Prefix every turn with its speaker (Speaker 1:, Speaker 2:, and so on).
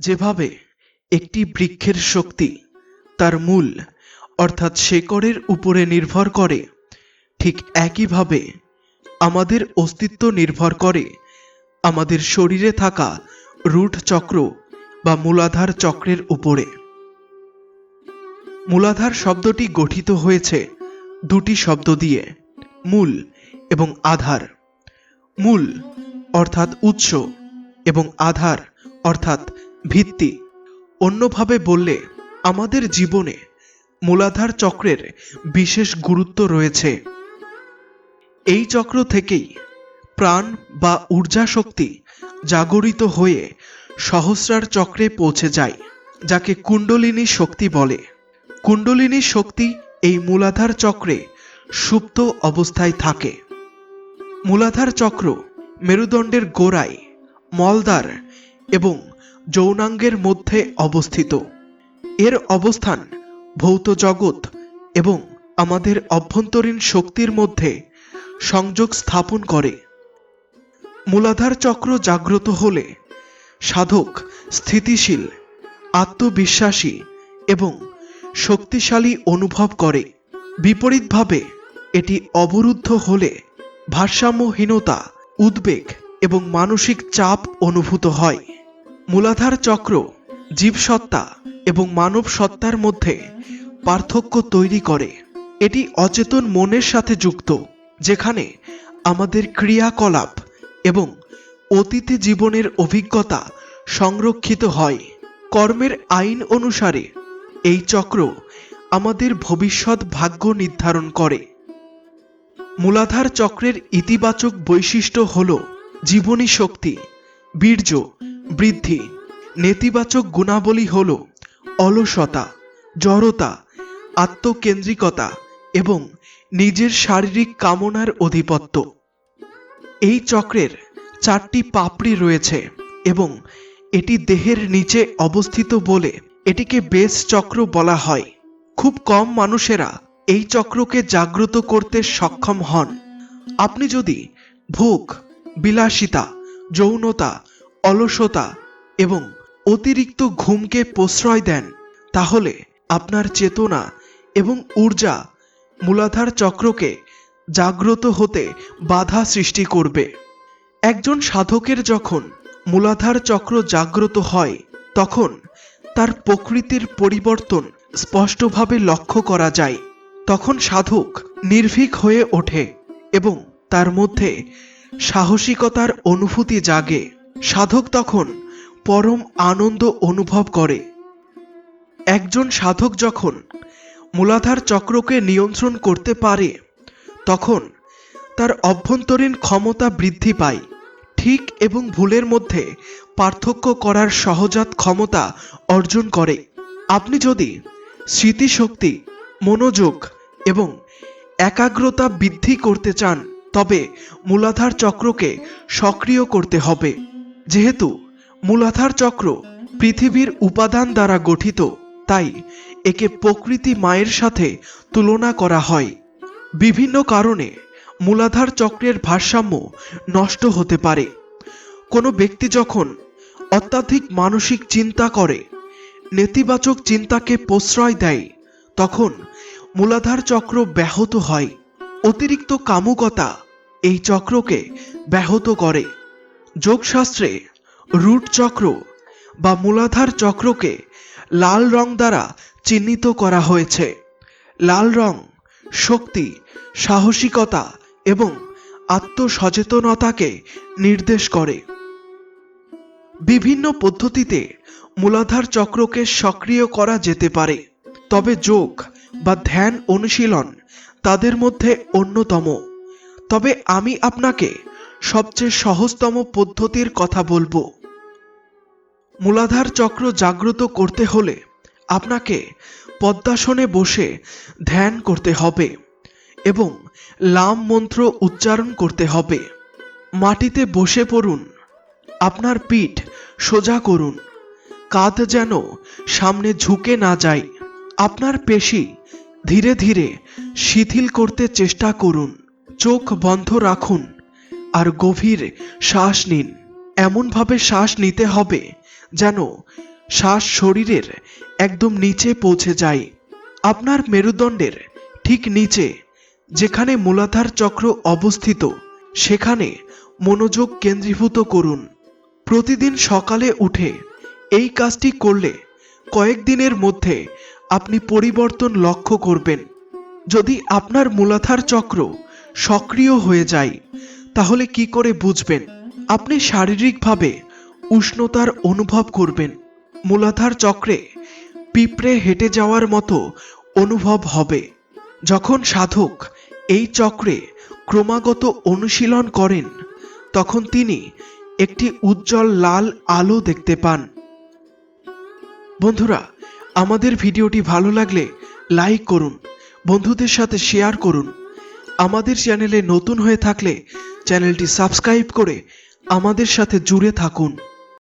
Speaker 1: যেভাবে একটি বৃক্ষের শক্তি তার মূল, অর্থাৎ শেকড়ের উপরে নির্ভর করে, ঠিক একইভাবে আমাদের অস্তিত্ব নির্ভর করে আমাদের শরীরে থাকা রুট চক্র বা মূলাধার চক্রের উপরে। মূলাধার শব্দটি গঠিত হয়েছে দুটি শব্দ দিয়ে, মূল এবং আধার। মূল অর্থাৎ উৎস এবং আধার অর্থাৎ ভিত্তি। অন্যভাবে বললে, আমাদের জীবনে মূলাধার চক্রের বিশেষ গুরুত্ব রয়েছে। এই চক্র থেকেই প্রাণ বা ঊর্জা শক্তি জাগরিত হয়ে সহস্রার চক্রে পৌঁছে যায়, যাকে কুণ্ডলিনী শক্তি বলে। কুণ্ডলিনী শক্তি এই মূলাধার চক্রে সুপ্ত অবস্থায় থাকে। মূলাধার চক্র মেরুদণ্ডের গোড়ায় মলদ্বার এবং যৌনাঙ্গের মধ্যে অবস্থিত। এর অবস্থান ভৌত জগৎ এবং আমাদের অভ্যন্তরীণ শক্তির মধ্যে সংযোগ স্থাপন করে। মূলাধার চক্র জাগ্রত হলে সাধক স্থিতিশীল, আত্মবিশ্বাসী এবং শক্তিশালী অনুভব করে। বিপরীতভাবে, এটি অবরুদ্ধ হলে ভারসাম্যহীনতা, উদ্বেগ এবং মানসিক চাপ অনুভূত হয়। মূলাধার চক্র, জীবসত্তা এবং মানব সত্তার মধ্যে পার্থক্য তৈরি করে। এটি অচেতন মনের সাথে যুক্ত, যেখানে আমাদের ক্রিয়াকলাপ এবং অতীতে জীবনের অভিজ্ঞতা সংরক্ষিত হয়। কর্মের আইন অনুসারে, এই চক্র আমাদের ভবিষ্যৎ ভাগ্য নির্ধারণ করে। মূলাধার চক্রের ইতিবাচক বৈশিষ্ট্য হল জীবনী শক্তি, বীর্য বৃদ্ধি। নেতিবাচক গুণাবলী হল অলসতা, জড়তা, আত্মকেন্দ্রিকতা এবং নিজের শারীরিক কামনার অধিপত্য। এই চক্রের চারটি পাপড়ি রয়েছে এবং এটি দেহের নিচে অবস্থিত বলে এটিকে বেস চক্র বলা হয়। খুব কম মানুষেরা এই চক্রকে জাগ্রত করতে সক্ষম হন। আপনি যদি ভোগ, বিলাসিতা, যৌনতা অলসতা এবং অতিরিক্ত ঘুমকে প্রশ্রয় দেন, তাহলে আপনার চেতনা এবং ঊর্জা মূলাধার চক্রকে জাগ্রত হতে বাধা সৃষ্টি করবে। একজন সাধকের যখন মূলাধার চক্র জাগ্রত হয়, তখন তার প্রকৃতির পরিবর্তন স্পষ্টভাবে লক্ষ্য করা যায়। তখন সাধক নির্ভীক হয়ে ওঠে এবং তার মধ্যে সাহসিকতার অনুভূতি জাগে। সাধক তখন পরম আনন্দ অনুভব করে। একজন সাধক যখন মূলাধার চক্রকে নিয়ন্ত্রণ করতে পারে, তখন তার অভ্যন্তরীণ ক্ষমতা বৃদ্ধি পায়। ঠিক এবং ভুলের মধ্যে পার্থক্য করার সহজাত ক্ষমতা অর্জন করে। আপনি যদি স্মৃতিশক্তি, মনোযোগ এবং একাগ্রতা বৃদ্ধি করতে চান, তবে মূলাধার চক্রকে সক্রিয় করতে হবে। যেহেতু মূলাধার চক্র পৃথিবীর উপাদান দ্বারা গঠিত, তাই একে প্রকৃতি মায়ের সাথে তুলনা করা হয়। বিভিন্ন কারণে মূলাধার চক্রের ভারসাম্য নষ্ট হতে পারে। কোনো ব্যক্তি যখন অত্যাধিক মানসিক চিন্তা করে, নেতিবাচক চিন্তাকে প্রশ্রয় দেয়, তখন মূলাধার চক্র ব্যাহত হয়। অতিরিক্ত কামুকতা এই চক্রকে ব্যাহত করে। যোগশাস্ত্রে রুট চক্র বা মূলাধার চক্রকে লাল রং দ্বারা চিহ্নিত করা হয়েছে। লাল রং শক্তি, সাহসিকতা এবং আত্মসচেতনতাকে নির্দেশ করে। বিভিন্ন পদ্ধতিতে মূলাধার চক্রকে সক্রিয় করা যেতে পারে, তবে যোগ বা ধ্যান অনুশীলন তাদের মধ্যে অন্যতম। তবে আমি আপনাকে সবচেয়ে সহজতম পদ্ধতির কথা বলব। মূলাধার চক্র জাগ্রত করতে হলে আপনাকে পদ্মাসনে বসে ধ্যান করতে হবে এবং লাম মন্ত্র উচ্চারণ করতে হবে। মাটিতে বসে পড়ুন, আপনার পিঠ সোজা করুন, কাঁধ যেন সামনে ঝুঁকে না যায়, আপনার পেশি ধীরে ধীরে শিথিল করতে চেষ্টা করুন, চোখ বন্ধ রাখুন। আর গভীর শ্বাস নিন। এমনভাবে শ্বাস নিতে হবে যেন শ্বাস শরীরের একদম নিচে পৌঁছে যায়। আপনার মেরুদণ্ডের ঠিক নিচে, যেখানে মূলাধার চক্র অবস্থিত, সেখানে মনোযোগ কেন্দ্রীভূত করুন। প্রতিদিন সকালে উঠে এই কাজটি করলে কয়েকদিনের মধ্যে আপনি পরিবর্তন লক্ষ্য করবেন। যদি আপনার মূলাধার চক্র সক্রিয় হয়ে যায় তাহলে কি করে বুঝবেন? আপনি শারীরিকভাবে উষ্ণতার অনুভব করবেন। মূলাধার চক্রে পিঁপড়ে হেঁটে যাওয়ার মতো অনুভব হবে। যখন সাধক এই চক্রে ক্রমাগত অনুশীলন করেন, তখন তিনি একটি উজ্জ্বল লাল আলো দেখতে পান। বন্ধুরা, আমাদের ভিডিওটি ভালো লাগলে লাইক করুন, বন্ধুদের সাথে শেয়ার করুন। আমাদের চ্যানেলে নতুন হয়ে থাকলে চ্যানেলটি সাবস্ক্রাইব করে আমাদের সাথে জুড়ে থাকুন।